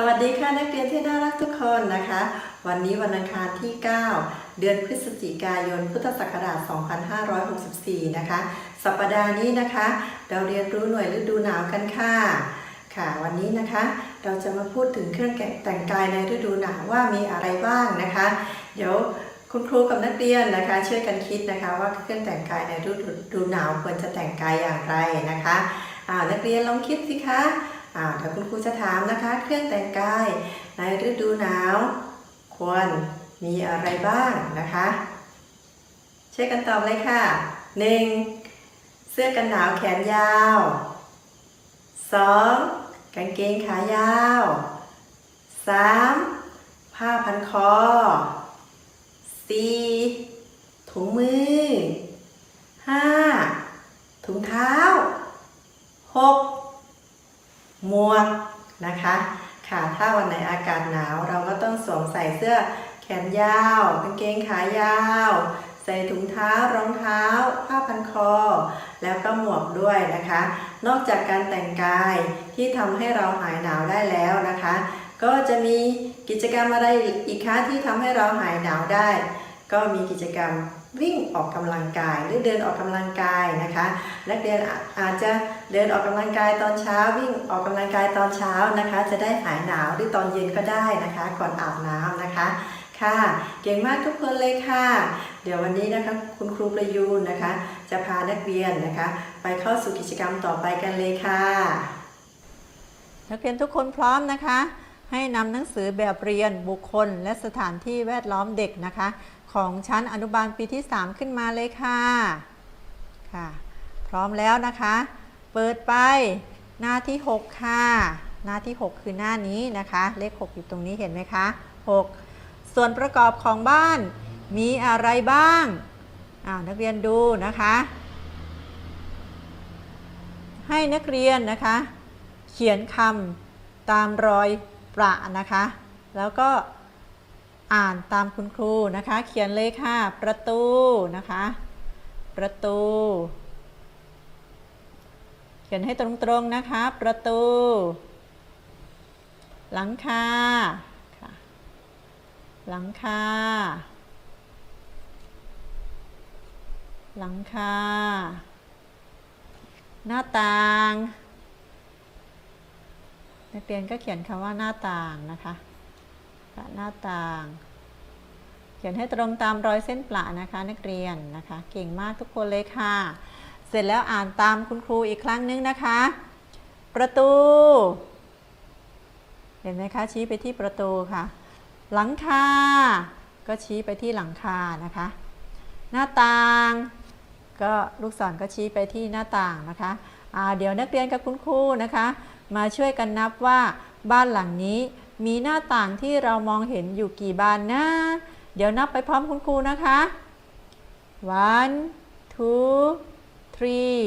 สวัสดีค่ะนักเรียนที่น่ารักทุกคนนะคะ วันนี้วันอังคารที่ 9 เดือนพฤศจิกายน พุทธศักราช 2564 นะคะ สัปดาห์นี้นะคะ เราเรียนรู้หน่วยฤดูหนาวกันค่ะ ค่ะ วันนี้นะคะ เราจะมาพูดถึงเครื่องแต่งกายในฤดูหนาวว่ามีอะไรบ้างนะคะ เดี๋ยวคุณครูกับนักเรียนนะคะ ช่วยกันคิดนะคะ ว่าเครื่องแต่งกายในฤดูหนาวควรจะแต่งกายอย่างไรนะคะอ่านักเรียนลองคิดสิคะ อ่าเดี๋ยวคุณครูจะถามนะคะ เครื่องแต่งกาย ในฤดูหนาว ควรมีอะไรบ้างนะคะ เช่วยกันตอบเลยค่ะ 1. เสื้อกันหนาวแขนยาว 2. กางเกงขายาว 3. ผ้าพันคอ 4. ถุงมือ 5. ถุงเท้า 6. หมวกนะคะค่ะถ้าวันไหนอากาศหนาวเราก็ต้องสวมใส่เสื้อแขนยาวกางเกงขายาว ใส่ถุงเท้ารองเท้า ผ้าพันคอ แล้วก็หมวกด้วยนะคะ นอกจากการแต่งกายที่ทำให้เราหายหนาวได้แล้วนะคะ ก็จะมีกิจกรรมอะไรอีกคะที่ทำให้เราหายหนาวได้ ก็มีกิจกรรม วิ่งออกกำลังกาย หรือเดินออกกำลังกายนะคะ นักเรียนอาจจะเดินออกกำลังกายตอนเช้า วิ่งออกกำลังกายตอนเช้านะคะ จะได้หายหนาวหรือตอนเย็นก็ได้นะคะ ก่อนอาบน้ำนะคะค่ะ เก่งมากทุกคนเลยค่ะ เดี๋ยววันนี้นะคะคุณครูประยูนนะคะ จะพานักเรียนนะคะ ไปเข้าสู่กิจกรรมต่อไปกันเลยค่ะนักเรียนทุกคนพร้อมนะคะ ให้นำหนังสือแบบเรียนบุคคลและสถานที่แวดล้อมเด็กนะคะ ของชั้นอนุบาลปีที่ 3 ขึ้นมาเลยค่ะค่ะ พร้อมแล้วนะคะ เปิดไปหน้าที่ 6 ค่ะ หน้าที่ 6 คือหน้านี้นะคะ เลข 6 อยู่ตรงนี้เห็นไหมคะ 6 ส่วนประกอบของบ้านมีอะไรบ้างอ่านักเรียนดูนะคะ ให้นักเรียนนะคะ เขียนคำตามรอยประนะคะ แล้วก็ อ่านตามคุณครูนะคะ เขียนเลยค่ะ ประตูนะคะ ประตู เขียนให้ตรงๆนะคะ ประตู หลังคาค่ะหลังคา หลังคา หน้าต่าง นักเรียนก็เขียนคำว่าหน้าต่างนะคะ ประหน้าต่าง เขียนให้ตรงตามรอยเส้นประนะคะ นักเรียนนะคะ เก่งมากทุกคนเลยค่ะ เสร็จแล้วอ่านตามคุณครูอีกครั้งนึงนะคะ ประตู เห็นไหมคะชี้ไปที่ประตูค่ะ หลังคา ก็ชี้ไปที่หลังคานะคะ หน้าต่างก็ลูกศรก็ชี้ไปที่หน้าต่างนะคะอ่าเดี๋ยวนักเรียนกับคุณครูนะคะ มาช่วยกันนับว่าบ้านหลังนี้ มีหน้าต่างที่เรามองเห็นอยู่กี่บานนะ เดี๋ยวนับไปพร้อมคุณครูนะคะ one two three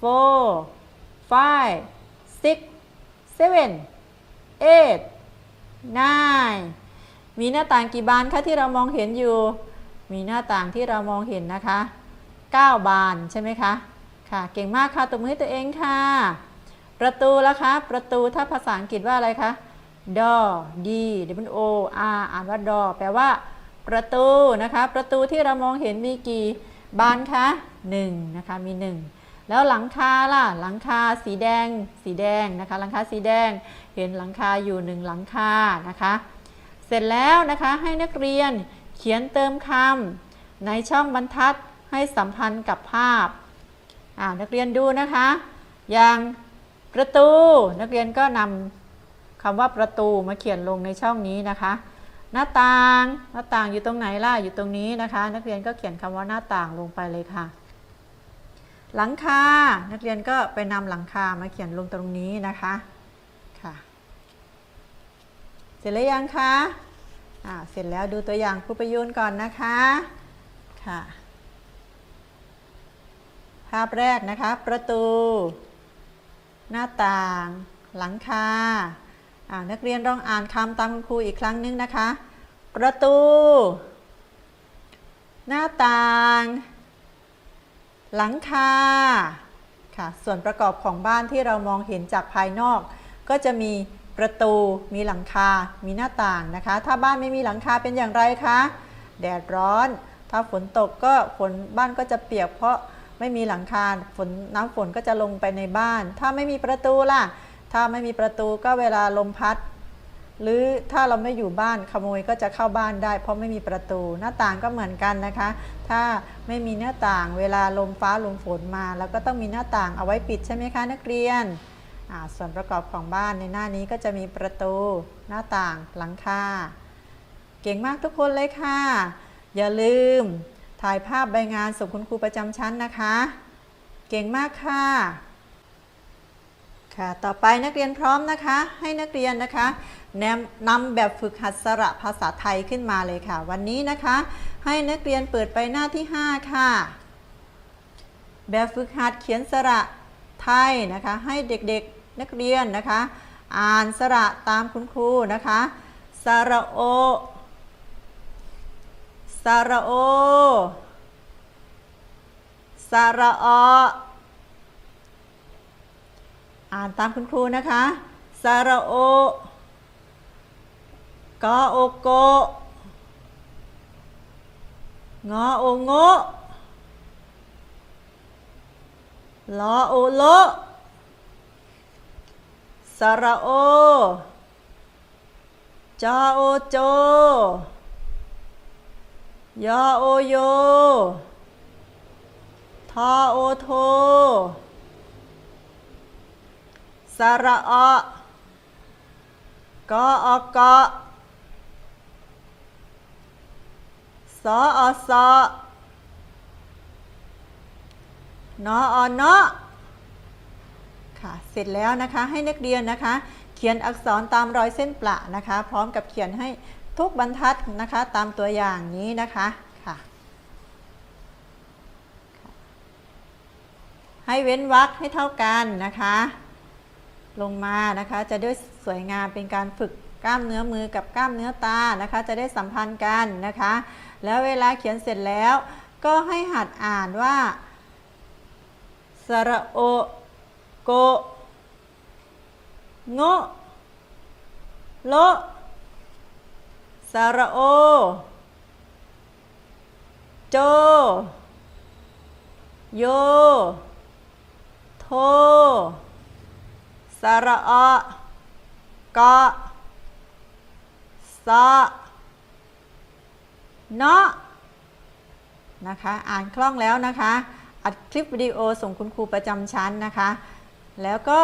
four five six seven eight nine มีหน้าต่างกี่บานคะที่เรามองเห็นอยู่ มีหน้าต่างที่เรามองเห็นนะคะ 9 บานใช่ไหมคะ ค่ะ เก่งมากค่ะตบมือให้ตัวเองค่ะ ประตูแล้วคะ ประตูถ้าภาษาอังกฤษว่าอะไรคะ door d w o r อ่านว่า door แปลว่า ประตูนะคะ ประตูที่เรามองเห็นมีกี่บานคะ1นะคะมี1แล้วหลังคาล่ะหลังคาสีแดงสีแดงนะคะ หลังคาสีแดงเห็นหลังคาอยู่1หลังคานะคะ เสร็จแล้วนะคะให้นักเรียนเขียนเติมคำในช่องบรรทัดให้สัมพันธ์กับภาพอ่านักเรียนดูนะคะ อย่างประตูนักเรียนก็นำ คำว่าประตูมาเขียนลงในช่องนี้นะคะ หน้าต่างหน้าต่างอยู่ตรงไหนล่ะอยู่ตรงนี้นะคะ นักเรียนก็เขียนคำว่าหน้าต่างลงไปเลยค่ะ หลังคานักเรียนก็ไปนำหลังคามาเขียนลงตรงนี้นะคะค่ะ เสร็จแล้วยังคะอ่าเสร็จแล้วดูตัวอย่างครูประยูนก่อนนะคะค่ะภาพแรกนะคะ ประตู หน้าต่าง หลังคา นักเรียนลองอ่านคำตามคุณครูอีกครั้งนึงนะคะ ประตู หน้าต่าง หลังคาค่ะ ส่วนประกอบของบ้านที่เรามองเห็นจากภายนอก ก็จะมีประตู มีหลังคา มีหน้าต่างนะคะ ถ้าบ้านไม่มีหลังคาเป็นอย่างไรคะ แดดร้อน ถ้าฝนตกก็ฝนบ้านก็จะเปียกเพราะไม่มีหลังคา ฝนน้ำฝนก็จะลงไปในบ้าน ถ้าไม่มีประตูล่ะ ถ้าไม่มีประตูก็เวลาลมพัด หรือถ้าเราไม่อยู่บ้านขโมยก็จะเข้าบ้านได้ เพราะไม่มีประตูหน้าต่างก็เหมือนกันนะคะ ถ้าไม่มีหน้าต่าง เวลาลมฟ้าลมฝนมาแล้วก็ต้องมีหน้าต่างเอาไว้ปิดใช่ไหมคะนักเรียนส่วนประกอบของบ้านในหน้านี้ก็จะมีประตู หน้าต่างหลังคาเก่งมากทุกคนเลยค่ะ อย่าลืมถ่ายภาพใบงานส่งคุณครูประจำชั้นนะคะ เก่งมากค่ะ ค่ะ ต่อไปนักเรียนพร้อมนะคะ ให้นักเรียนนะคะแนำนำแบบฝึกหัดสระภาษาไทยขึ้นมาเลยค่ะ วันนี้นะคะ ให้นักเรียนเปิดไปหน้าที่ 5 ค่ะ แบบฝึกหัดเขียนสระไทยนะคะ ให้เด็กๆนักเรียนนะคะ อ่านสระตามคุณครูนะคะสระโอสระโอสระออ อ่านตามคุณครูนะคะสระโอกอโอโกงอโอโงลอโอโลสระโอ จอโอโจ ยอโอโย ทอโอโท สระออกออกสออสอนออนอค่ะ เสร็จแล้วนะคะให้นักเรียนนะคะ เขียนอักษรตามรอยเส้นประนะคะ พร้อมกับเขียนให้ทุกบรรทัดนะคะตามตัวอย่างนี้นะคะค่ะ ให้เว้นวรรคให้เท่ากันนะคะ ลงมานะคะจะได้สวยงามเป็นการฝึกกล้ามเนื้อมือกับกล้ามเนื้อตานะคะ จะได้สัมพันธ์กันนะคะ แล้วเวลาเขียนเสร็จแล้ว ก็ให้หัดอ่านว่าสระโอโกโงโลสระโอ โจ โย โท สระออกะสะเนาะนะคะ อ่านคล่องแล้วนะคะ อัดคลิปวิดีโอส่งคุณครูประจำชั้นนะคะ แล้วก็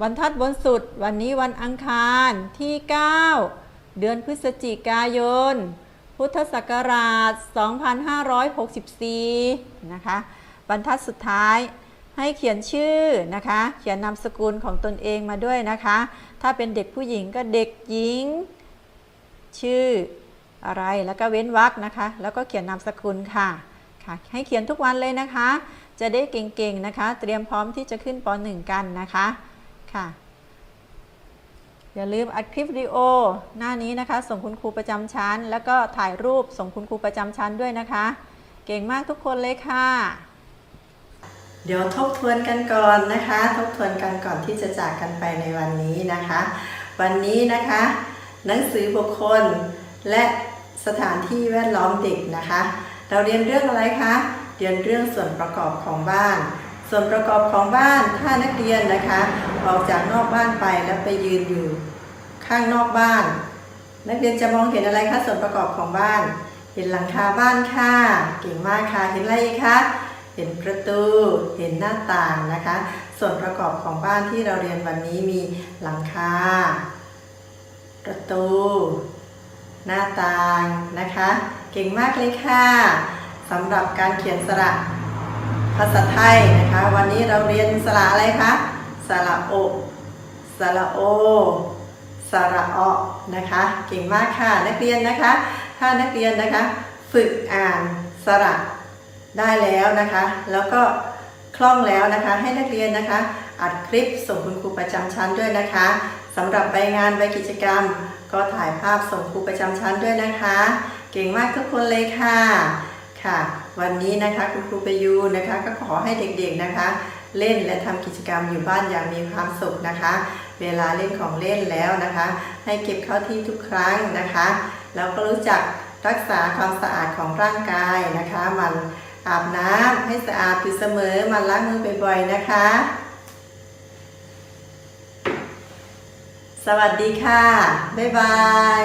บรรทัดบนสุดวันนี้วันอังคารที่ 9 เดือนพฤศจิกายน พุทธศักราช 2564 นะคะ บรรทัดสุดท้าย ให้เขียนชื่อนะคะ เขียนนามสกุลของตนเองมาด้วยนะคะ ถ้าเป็นเด็กผู้หญิงก็เด็กหญิง ชื่ออะไรแล้วก็เว้นวรรคนะคะ แล้วก็เขียนนามสกุลค่ะค่ะ ให้เขียนทุกวันเลยนะคะ จะได้เก่งๆนะคะ เตรียมพร้อมที่จะขึ้นป .1 กันนะคะค่ะ อย่าลืมอัดคลิปวิดีโอหน้านี้นะคะ ส่งคุณครูประจำชั้น แล้วก็ถ่ายรูปส่งคุณครูประจำชั้นด้วยนะคะ เก่งมากทุกคนเลยค่ะ เดี๋ยวทบทวนกันก่อนนะคะ ทบทวนกันก่อนที่จะจากกันไปในวันนี้นะคะ วันนี้นะคะ หนังสือบุคคลและสถานที่แวดล้อมเด็กนะคะ เราเรียนเรื่องอะไรคะเรียนเรื่องส่วนประกอบของบ้าน ส่วนประกอบของบ้านถ้านักเรียนนะคะ ออกจากนอกบ้านไปแล้วไปยืนอยู่ข้างนอกบ้าน นักเรียนจะมองเห็นอะไรคะส่วนประกอบของบ้าน เห็นหลังคาบ้านค่ะเก่งมากค่ะเห็นอะไรคะ เห็นประตู เห็นหน้าต่างนะคะ ส่วนประกอบของบ้านที่เราเรียนวันนี้มีหลังคา ประตู หน้าต่างนะคะ เก่งมากเลยค่ะสำหรับการเขียนสระภาษาไทยนะคะ วันนี้เราเรียนสระอะไรคะสระโอสระโอสระออนะคะ เก่งมากค่ะ นักเรียนนะคะ ถ้านักเรียนนะคะ ฝึกอ่านสระ ได้แล้วนะคะ แล้วก็คล่องแล้วนะคะ ให้นักเรียนนะคะ อัดคลิปส่งคุณครูประจำชั้นด้วยนะคะสำหรับใบงานใบกิจกรรม ก็ถ่ายภาพส่งครูประจำชั้นด้วยนะคะ เก่งมากทุกคนเลยค่ะค่ะ วันนี้นะคะคุณครูประยูนะคะ ก็ขอให้เด็กๆนะคะ เล่นและทำกิจกรรมอยู่บ้านอย่างมีความสุขนะคะ เวลาเล่นของเล่นแล้วนะคะ ให้เก็บเข้าที่ทุกครั้งนะคะ แล้วก็รู้จักรักษาความสะอาดของร่างกายนะคะ มัน อาบน้ำให้สะอาดอยู่เสมอมันล้างมือบ่อยๆ นะคะ สวัสดีค่ะ บ๊ายบาย